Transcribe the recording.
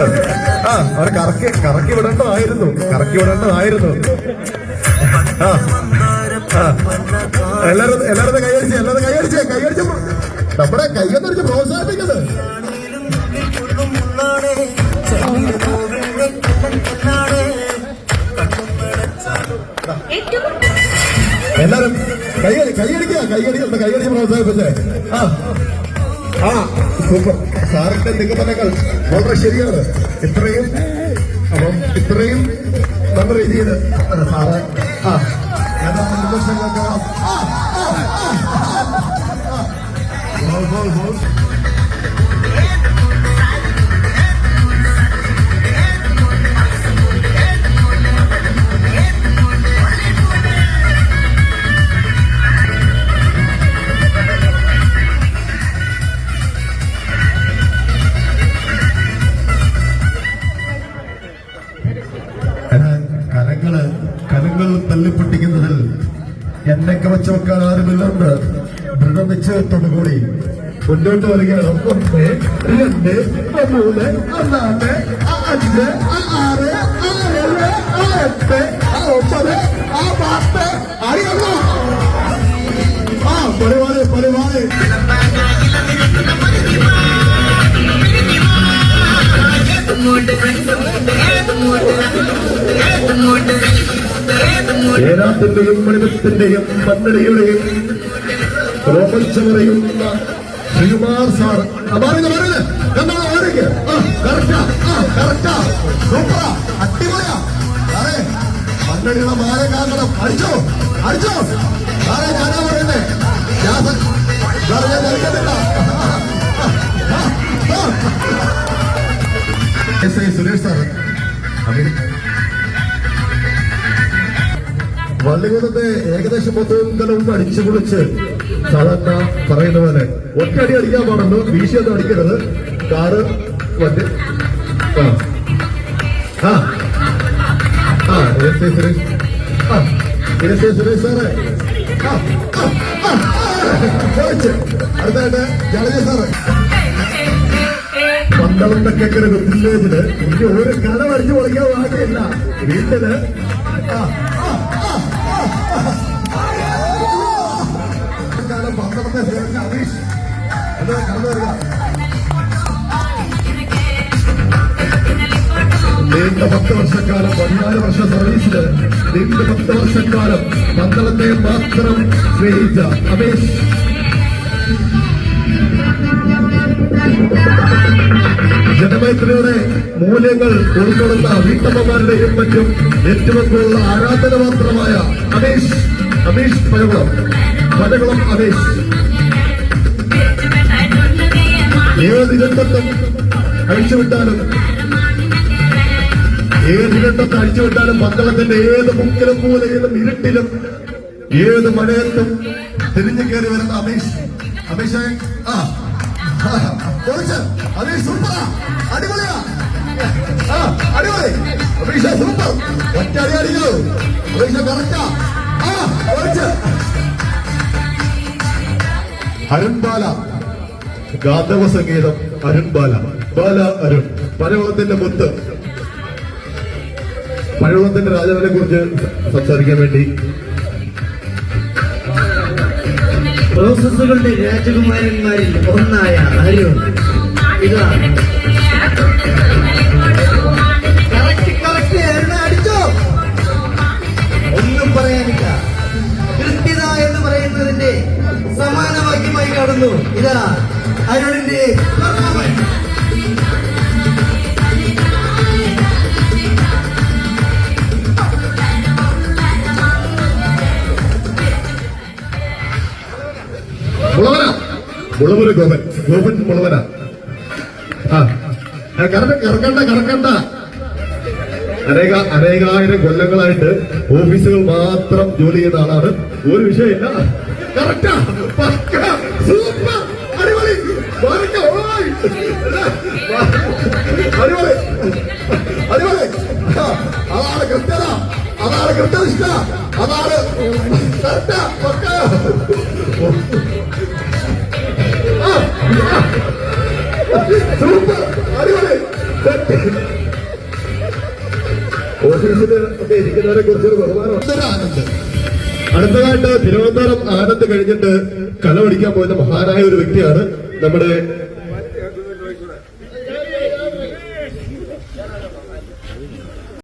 ആ അവിടെ കറക്കി കറക്കി വിടേണ്ടതായിരുന്നു. കറക്കി വിടേണ്ടതായിരുന്നു. ആ എല്ലാരും എല്ലാവരും കൈയടിച്ച് എല്ലാവരും കൈയടിച്ച് കൈയടിച്ച്. നമ്മുടെ കൈയൊന്നടിച്ച് പ്രോത്സാഹിപ്പിക്കുന്നത് എല്ലാരും കൈയടി കൈയടിക്കുക കൈയടി കൈയടിച്ച് പ്രോത്സാഹിപ്പിച്ചേ. ആ. ആ സൂപ്പർ സാറിന്റെ നിഗമനങ്ങൾ വളരെ ശരിയാണ്. ഇത്രയും അപ്പം ഇത്രയും നല്ല രീതിയിൽ സാറ് ആ ഏതാ നിർദ്ദേശങ്ങളൊക്കെ എന്നെ കവച്ചു വെക്കാൻ ആരുമില്ലെന്ന് ദൃഢനിശ്ചയത്തോടു കൂടി മുന്നോട്ട് വരികയാണ് ഒന്ന് രണ്ട് മൂന്ന് നാല് അഞ്ച് ആറ് ഏഴ് എട്ട് ഒമ്പത് ആ പത്ത് അറിയാമോ ആ പരിപാടി പരിപാടി ഏനാത്തിന്റെയും മണിതത്തിന്റെയും പന്നടിയുടെയും രോമഞ്ചമറിയുന്ന ശ്രീകുമാർ സാർ കാരണം അടിച്ചോ അടിച്ചോ. എസ് സുരേഷ് സാർ വള്ളികുന്നത്തെ ഏകദേശം മൊത്തവും കലവും അടിച്ചു പൊളിച്ച് സാധാരണ പറയുന്ന പോലെ ഒറ്റയടി അടിക്കാൻ പാടുള്ളൂ. വീശിയൊന്നും അടിക്കരുത്. കാറ് വണ്ടി. ആ. ആ. അടുത്തായിട്ട് ജലജ സാറ്. പന്തളം തെക്കര വില്ലേജിൽ എനിക്ക് ഒരു കല അടിച്ചു പൊളിക്കാൻ വാക്കില്ല വീട്ടിൽ ആ, കാലം പന്ത്രണ്ട് സേവനം അറിയിച്ചു അത് കടന്നു വരിക നീണ്ട പത്ത് വർഷക്കാലം പതിനാല് വർഷ സർവീസിൽ നീണ്ട പത്ത് വർഷക്കാലം മാത്രം സ്നേഹിച്ച അമേഷ്. ജനമൈത്രിയുടെ മൂല്യങ്ങൾ ഉൾക്കൊള്ളുന്ന വീട്ടമ്മമാരുടെയും മറ്റും ഏറ്റവും കൂടുതൽ ആരാധന മാത്രമായ അമേഷ്. അമേഷ് പഴകുളം പഴകുളം അതെ. ഏത് രംഗത്തും അഴിച്ചുവിട്ടാലും ഏത് രംഗത്ത് അഴിച്ചുവിട്ടാലും മക്കളത്തിന്റെ ഏത് മുക്കിലും മൂലയിലും ഇരുട്ടിലും ഏത് മഴയത്തും തിരിഞ്ഞു കയറി വരുന്ന അമേഷ്. അമേഷ് ആ. സൂപ്പറാ അടിപൊളിയാ. ആ അടിപൊളി. അമേഷ സൂപ്പർ ഒറ്റ അടി അടിക്കോ അമേഷ കറക്റ്റാ ആ. കുറച്ച് അരുൺ ബാല ഗാന്ധവ സംഗീതം അരുൺബാല. ബാല അരുൺ. പഴവളത്തിന്റെ മുത്ത്. പഴവളത്തിന്റെ രാജാവിനെ കുറിച്ച് സംസാരിക്കാൻ വേണ്ടി. പ്രോസസ്സുകളുടെ രാജകുമാരന്മാരിൽ ഒന്നായ അരുൺ ഇതാ. കടന്നു ഇതാ അരുണിന്റെ മുളവര് ഗോപൻ. ഗോപൻ മുളവന. ആ. ആ, കറക്ക കറക്കണ്ട കറക്കണ്ട. അനേക അനേകായിരം കൊല്ലങ്ങളായിട്ട് ഓഫീസുകൾ മാത്രം ജോലി ചെയ്യുന്ന ആളാണ്. ഒരു വിഷയമില്ല. കറക്റ്റാ. അതാണ് കൃത്യത അതാണ് കൃത്യനിഷ്ഠ അതാണ് കറക്റ്റാ പക്ക സൂപ്പർ അടുത്തതായിട്ട് തിരുവനന്തപുരം ആനന്ദ് കഴിഞ്ഞിട്ട് കല പഠിക്കാൻ പോയത് മഹാനായ ഒരു വ്യക്തിയാണ് നമ്മുടെ